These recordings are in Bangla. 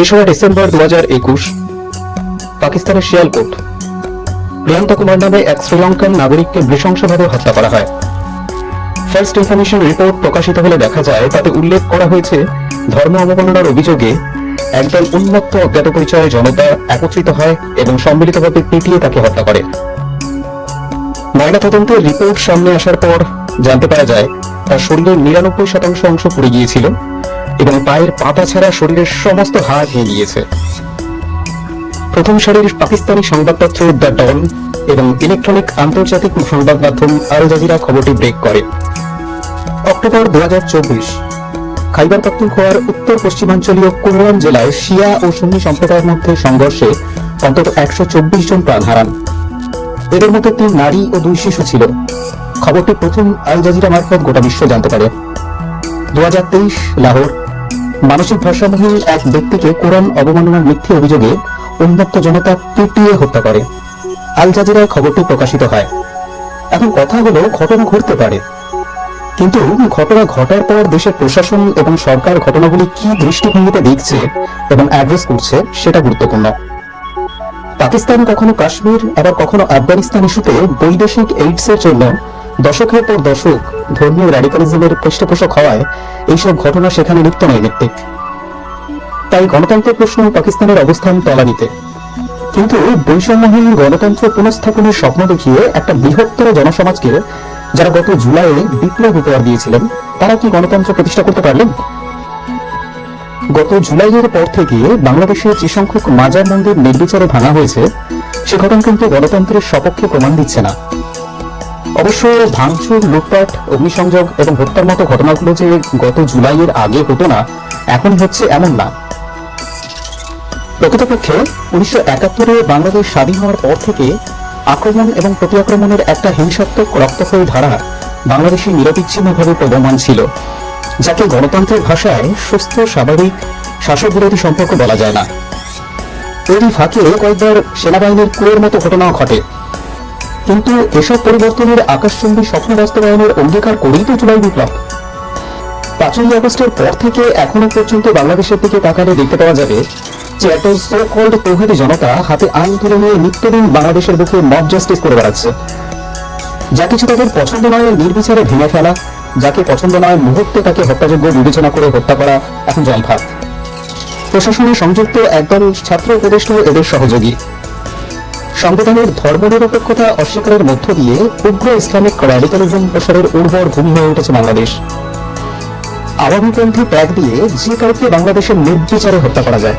তেসরা ডিসেম্বর দু হাজার একুশ, পাকিস্তানের শিয়ালকোট। প্রিয়ান্ত কুমার নামে এক শ্রীলঙ্কান নাগরিককে নৃশংসভাবে হত্যা করা হয়। ফার্স্ট ইনফরমেশন রিপোর্ট প্রকাশিত হলে দেখা যায়, তাতে উল্লেখ করা হয়েছে, ধর্ম অবমাননার অভিযোগে একদল উন্মত্ত অজ্ঞাত পরিচয়ে জনতা একত্রিত হয় এবং সম্মিলিতভাবে পিটিয়ে তাকে হত্যা করে। ময়নাতদন্তের রিপোর্ট সামনে আসার পর জানতে পারা যায়, তার শরীরের নিরানব্বই শতাংশ অংশ পুড়ে গিয়েছিল। এবং পায়ের পাতা ছাড়া শরীরের সমস্ত হাড় ভেঙে গিয়েছে। প্রথম সারির পাকিস্তানি সংবাদপত্র দ্য ডন এবং ইলেকট্রনিক আন্তর্জাতিক সংবাদ মাধ্যম আল জাজিরা খবরটি ব্রেক করে। অক্টোবর দু হাজার চব্বিশ, খাইবার পাখতুনখোয়ার উত্তর পশ্চিমাঞ্চলীয় কুররান জেলায় শিয়া ও সুন্নি সম্প্রদায়ের মধ্যে সংঘর্ষে অন্তত একশো চব্বিশ জন প্রাণ হারান। এদের মধ্যে তিন নারী ও দুই শিশু ছিল। খবরটি প্রথম আল জাজিরা মারফত গোটা বিশ্ব জানতে পারে। দু হাজার তেইশ, লাহোর মানসিক ভারসাম্যহীন এক ব্যক্তিকে কোরআন অবমাননার মিথ্যে অভিযোগে উন্মত্ত জনতা পিটিয়ে হত্যা করে। আল জাজিরায় খবরটি প্রকাশিত হয়। এখন কথা হলো, ঘটনা ঘটতে পারে। কিন্তু ঘটনা ঘটার পর দেশের প্রশাসন এবং সরকার ঘটনাগুলি কি দৃষ্টিভঙ্গিতে দেখছে এবং অ্যাড্রেস করছে, সেটা গুরুত্বপূর্ণ। পাকিস্তান কখনো কাশ্মীর, আবার কখনো আফগানিস্তান ইস্যুতে বৈদেশিক এইডসের জন্য দশকের পর দশক ধর্মীয় র্যাডিকালিজমের পৃষ্ঠপোষক হওয়ায় এইসব ঘটনা সেখানে নিত্য নৈমিত্তিক তাই গণতন্ত্রের প্রশ্ন পাকিস্তানের অবস্থান তলানিতে। কিন্তু বৈষম্যহীন গণতন্ত্র পুনঃস্থাপনের স্বপ্ন দেখিয়ে একটা বৃহত্তর জনসমাজকে যারা গত জুলাইয়ে বিপ্লব উপহার দিয়েছিলেন, তারা কি গণতন্ত্র প্রতিষ্ঠা করতে পারলেন? গত জুলাইয়ের পর থেকে বাংলাদেশে যে সংখ্যক মাজার মন্দির নির্বিচারে ভাঙা হয়েছে, সে ঘটনা কিন্তু গণতন্ত্রের সপক্ষে প্রমাণ দিচ্ছে না। অবশ্য ভাঙচুর, লুটপাট, অগ্নিসংযোগ এবং হত্যার মতো ঘটনাগুলো যে গত জুলাইয়ের আগে হতো না, এখন হচ্ছে এমন না। প্রকৃতপক্ষে উনিশশো একাত্তরে বাংলাদেশ স্বাধীন হওয়ার পর থেকে আক্রমণ এবং প্রতি আক্রমণের একটা হিংসাত্মক রক্তক্ষয়ী ধারা বাংলাদেশে নিরবিচ্ছিন্নভাবে প্রবহমান ছিল, যাকে গণতন্ত্রের ভাষায় সুস্থ, স্বাভাবিক শাসক বিরোধী সম্পর্ক বলা যায় না। এরই ফাঁকে কয়েকবার সেনাবাহিনীর কুয়ের মতো ঘটনাও ঘটে। কিন্তু এসব পরিবর্তনের আকাশচুম্বী স্বপ্ন বাস্তবায়নের অঙ্গীকার করেই তো জুলাই বিপ্লব। পাঁচই আগস্টের পর থেকে এখনও পর্যন্ত বাংলাদেশের দিকে তাকালে দেখতে পাওয়া যাবে যে এত সো কল্ড জনতা হাতে আইন তুলে নিয়ে নিত্যদিন বাংলাদেশের বুকে মব জাস্টিস করে বেড়াচ্ছে। যা কিছু তাদের পছন্দ নয় নির্বিচারে ভেঙে ফেলা, যাকে পছন্দ নয় মুহূর্তে তাকে হত্যাযোগ্য বিবেচনা করে হত্যা করা এখন জলভাত প্রশাসনের সংযুক্ত একদল ছাত্র উপদেষ্টা এদের সহযোগী। সংবিধানের ধর্মনিরপেক্ষতা অস্বীকারের মধ্য দিয়ে উগ্র ইসলামিক র্যাডিক্যালিজম প্রসারের উর্বর ভূমি হয়ে উঠেছে বাংলাদেশ। আওয়ামীপন্থী ত্যাগ দিয়ে যে কাউকে বাংলাদেশের নির্বিচারে হত্যা করা যায়।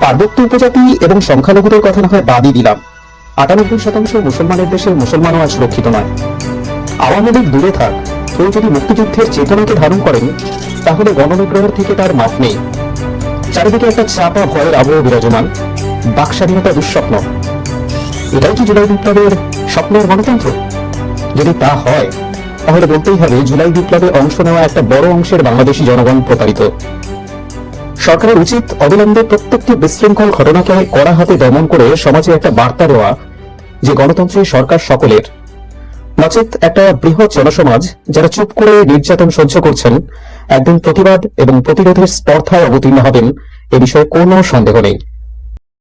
পার্বত্য উপজাতি এবং সংখ্যালঘুদের কথা না হয় বাদই দিলাম। আটানব্বই শতাংশ মুসলমানের দেশে মুসলমানও আজ সুরক্ষিত নয়। আওয়ামী লীগ দূরে থাক, কেউ যদি মুক্তিযুদ্ধের চেতনাকে ধারণ করেন, তাহলে গণবিগ্রহের থেকে তার মাপ নেই। চারিদিকে একটা চাপা ভয়ের আবহ বিরাজমান। বাক স্বাধীনতা দুঃস্বপ্ন। এটাই কি জুলাই বিপ্লবের স্বপ্নের গণতন্ত্র? যদি তা হয়, তাহলে বলতেই হবে জুলাই বিপ্লবে অংশ নেওয়া একটা বড় অংশের বাংলাদেশি জনগণ প্রতারিত। সরকারের উচিত অবিলম্বে প্রত্যেকটি বিশৃঙ্খল ঘটনাকে কড়া হাতে দমন করে সমাজে একটা বার্তা দেওয়া যে গণতন্ত্রের সরকার সকলের। নচেত একটা বৃহৎ জনসমাজ যারা চুপ করে নির্যাতন সহ্য করছেন, একদিন প্রতিবাদ এবং প্রতিরোধের স্পর্ধায় অবতীর্ণ হবেন, এ বিষয়ে কোনো সন্দেহ নেই।